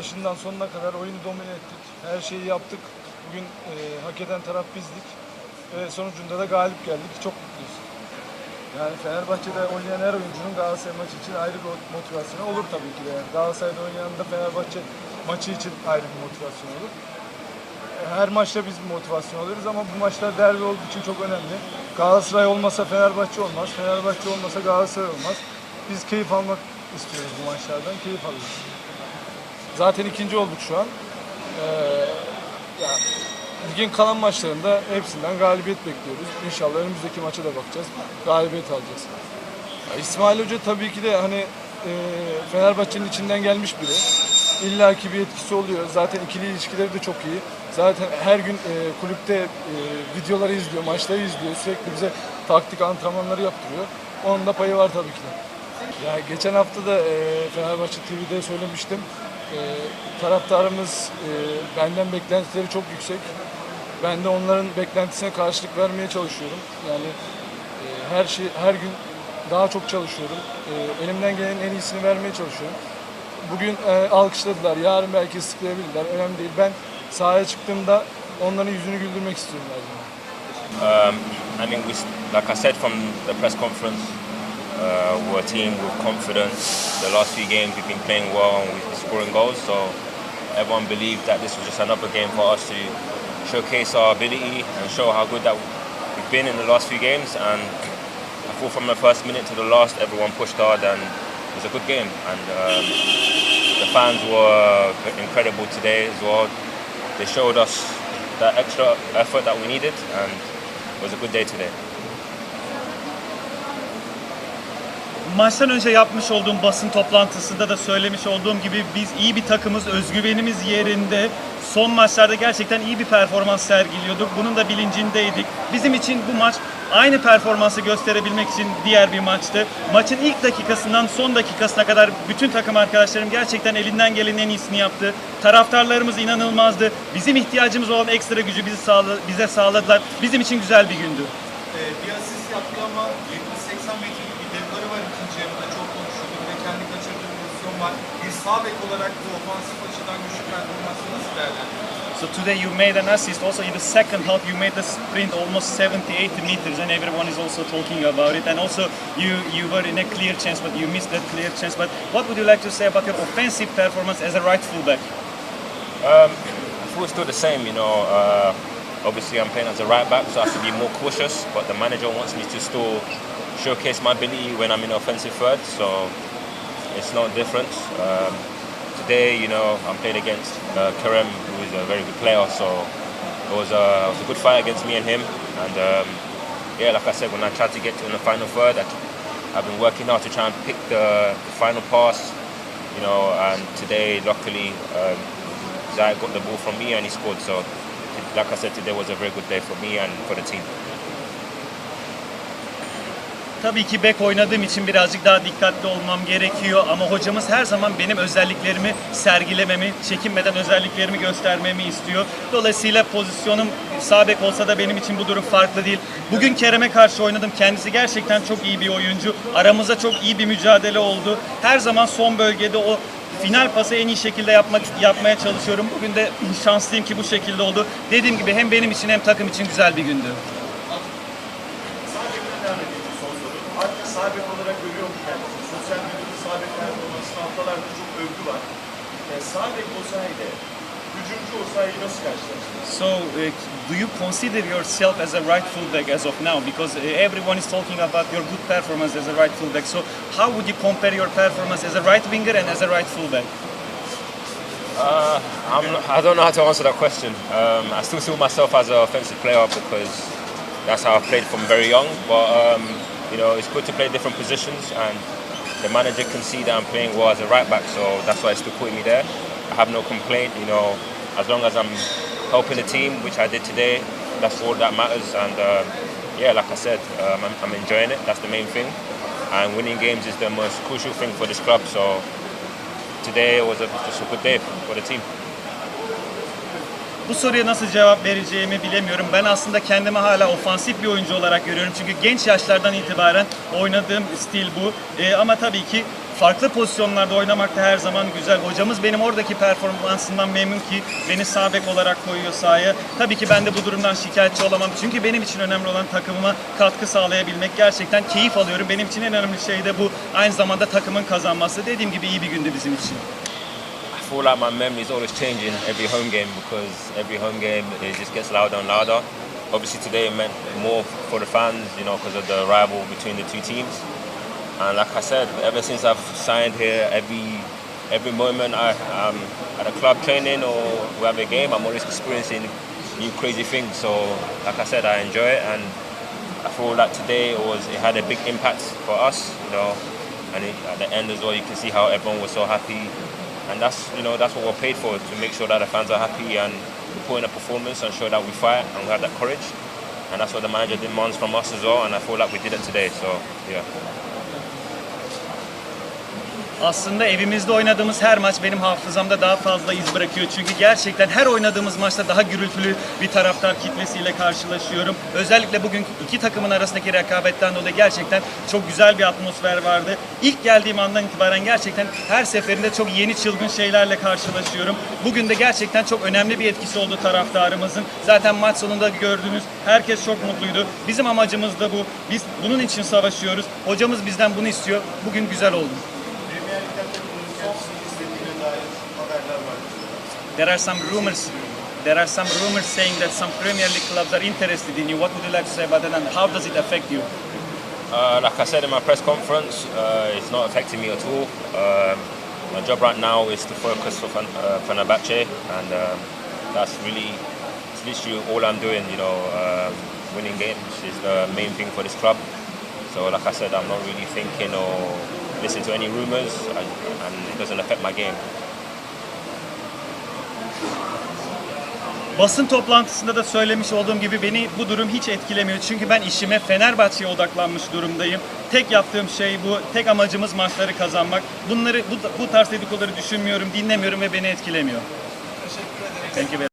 başından sonuna kadar oyunu domine ettik. Her şeyi yaptık. Bugün e, hak eden taraf bizdik. Ve sonucunda da galip geldik. Çok mutluyuz. Yani Fenerbahçe'de oynayan her oyuncunun Galatasaray maçı için ayrı bir motivasyonu olur tabii ki de. Yani Galatasaray'da oynayan da Fenerbahçe maçı için ayrı bir motivasyon olur. Her maçta biz bir motivasyon alıyoruz ama bu maçlar derbi olduğu için çok önemli. Galatasaray olmasa Fenerbahçe olmaz, Fenerbahçe olmasa Galatasaray olmaz. Biz keyif almak istiyoruz bu maçlardan, keyif alıyoruz. Zaten ikinci olduk şu an. Ee, kalan maçlarında hepsinden galibiyet bekliyoruz. İnşallah önümüzdeki maça da bakacağız. Galibiyet alacağız. Ya, İsmail Hoca tabii ki de hani e, Fenerbahçe'nin içinden gelmiş biri. İlla ki bir etkisi oluyor. Zaten ikili ilişkileri de çok iyi. Zaten her gün e, kulüpte e, videoları izliyor, maçları izliyor. Sürekli bize taktik antrenmanları yaptırıyor. Onun da payı var tabii ki de. Ya geçen hafta da e, Fenerbahçe TV'de söylemiştim. E, taraftarımız e, benden beklentileri çok yüksek. Ben de onların beklentisine karşılık vermeye çalışıyorum. Yani e, her şey her gün daha çok çalışıyorum. E, elimden gelenin en iyisini vermeye çalışıyorum. Bugün e, alkışladılar. Yarın belki ıslıklayabilirler. Önemli değil. Ben sahaya çıktığımda onların yüzünü güldürmek istiyorum her. Um, I think we, like I said from the press conference, uh, we're a team with confidence. The last few games we've been playing well and we've been scoring goals, so everyone believed that this was just another game for us to showcase our ability and show how good that we've been in the last few games. And I thought from the first minute to the last, everyone pushed hard and it was a good game. And um, the fans were incredible today as well. They showed us that extra effort that we needed, and it was a good day today. Maçtan önce yapmış olduğum basın toplantısında da söylemiş olduğum gibi biz iyi bir takımız, özgüvenimiz yerinde. Son maçlarda gerçekten iyi bir performans sergiliyorduk. Bunun da bilincindeydik. Bizim için bu maç aynı performansı gösterebilmek için diğer bir maçtı. Maçın ilk dakikasından son dakikasına kadar bütün takım arkadaşlarım gerçekten elinden gelenin en iyisini yaptı. Taraftarlarımız inanılmazdı. Bizim ihtiyacımız olan ekstra gücü bizi sağla- bize sağladılar. Bizim için güzel bir gündü. Bir. Bir sağ bek olarak bu ofansif açıdan güçlü performansı nasıl değerlendiriyorsunuz? So today you made an assist. Also in the second half you made the sprint almost 70-80 meters, and everyone is also talking about it. And also you you were in a clear chance, but you missed that clear chance. But what would you like to say about your offensive performance as a right fullback? Um, I thought it's still the same, you know. Uh, obviously, I'm playing as a right back, so I have to be more cautious. But the manager wants me to still showcase my ability when I'm in offensive third, so it's no difference. Um, today, you know, I'm playing against uh, who is a very good player, so it was, a, it was a good fight against me and him. And um, yeah, like I said, when I tried to get to in the final third, I, I've been working hard to try and pick the, the final pass, you know, and today, luckily, um, got the ball from me and he scored. So, like I said, today was a very good day for me and for the team. Tabii ki bek oynadığım için birazcık daha dikkatli olmam gerekiyor ama hocamız her zaman benim özelliklerimi sergilememi, çekinmeden özelliklerimi göstermemi istiyor. Dolayısıyla pozisyonum sağ bek olsa da benim için bu durum farklı değil. Bugün Kerem'e karşı oynadım. Kendisi gerçekten çok iyi bir oyuncu. Aramızda çok iyi bir mücadele oldu. Her zaman son bölgede o final pası en iyi şekilde yapmak yapmaya çalışıyorum. Bugün de şanslıyım ki bu şekilde oldu. Dediğim gibi hem benim için hem takım için güzel bir gündü. Artık olarak görüyor mu? Sosyal medyada sağ bek performansını haftalardır çok övgü var. E, sağ bek olsaydı, hücumcu olsaydı nasıl karşılaştınız? So, uh, do you consider yourself as a right fullback as of now? Because uh, everyone is talking about your good performance as a right fullback. So, how would you compare your performance as a right winger and as a right fullback? Uh, I'm, I don't know how to answer that question. Um, I still see myself as an offensive player because that's how I played from very young. But um, you know, it's good to play different positions, and the manager can see that I'm playing well as a right back, so that's why he's still putting me there. I have no complaint. You know, as long as I'm helping the team, which I did today, that's all that matters. And uh, yeah, like I said, um, I'm, I'm enjoying it. That's the main thing. And winning games is the most crucial thing for this club. So today was a, just a good day for the team. Bu soruya nasıl cevap vereceğimi bilemiyorum. Ben aslında kendimi hala ofansif bir oyuncu olarak görüyorum. Çünkü genç yaşlardan itibaren oynadığım stil bu. Ee, ama tabii ki farklı pozisyonlarda oynamak da her zaman güzel. Hocamız benim oradaki performansından memnun ki beni sağ bek olarak koyuyor sahaya. Tabii ki ben de bu durumdan şikayetçi olamam. Çünkü benim için önemli olan takımıma katkı sağlayabilmek. Gerçekten keyif alıyorum. Benim için en önemli şey de bu. Aynı zamanda takımın kazanması. Dediğim gibi iyi bir gündü bizim için. I feel like my memory is always changing every home game because every home game it just gets louder and louder. Obviously today it meant more for the fans, you know, because of the rival between the two teams. And like I said, ever since I've signed here, every every moment I, I'm at a club training or we have a game, I'm always experiencing new crazy things. So like I said, I enjoy it and I feel like today it was it had a big impact for us, you know, and it, at the end as well, you can see how everyone was so happy, and that's you know that's what we're paid for to make sure that the fans are happy and we put in a performance and show that we fight and we have that courage, and that's what the manager demands from us as well, and I feel like we did it today. So yeah. Aslında evimizde oynadığımız her maç benim hafızamda daha fazla iz bırakıyor. Çünkü gerçekten her oynadığımız maçta daha gürültülü bir taraftar kitlesiyle karşılaşıyorum. Özellikle bugün iki takımın arasındaki rekabetten dolayı gerçekten çok güzel bir atmosfer vardı. İlk geldiğim andan itibaren gerçekten her seferinde çok yeni çılgın şeylerle karşılaşıyorum. Bugün de gerçekten çok önemli bir etkisi oldu taraftarımızın. Zaten maç sonunda gördünüz herkes çok mutluydu. Bizim amacımız da bu. Biz bunun için savaşıyoruz. Hocamız bizden bunu istiyor. Bugün güzel oldu. There are some rumors. There are some rumors saying that some Premier League clubs are interested in you. What would you like to say about that, and how does it affect you? Uh, like I said in my press conference, uh, it's not affecting me at all. Um, my job right now is to focus for Fan, uh, Fenerbahce, and um, that's really, it's literally all I'm doing. You know, um winning games is the main thing for this club. So, like I said, I'm not really thinking or listening to any rumours, and, and it doesn't affect my game. Basın toplantısında da söylemiş olduğum gibi beni bu durum hiç etkilemiyor. Çünkü ben işime Fenerbahçe'ye odaklanmış durumdayım. Tek yaptığım şey bu. Tek amacımız maçları kazanmak. Bunları bu, bu tarz dedikoduları düşünmüyorum, dinlemiyorum ve beni etkilemiyor. Teşekkür ederim. Thank you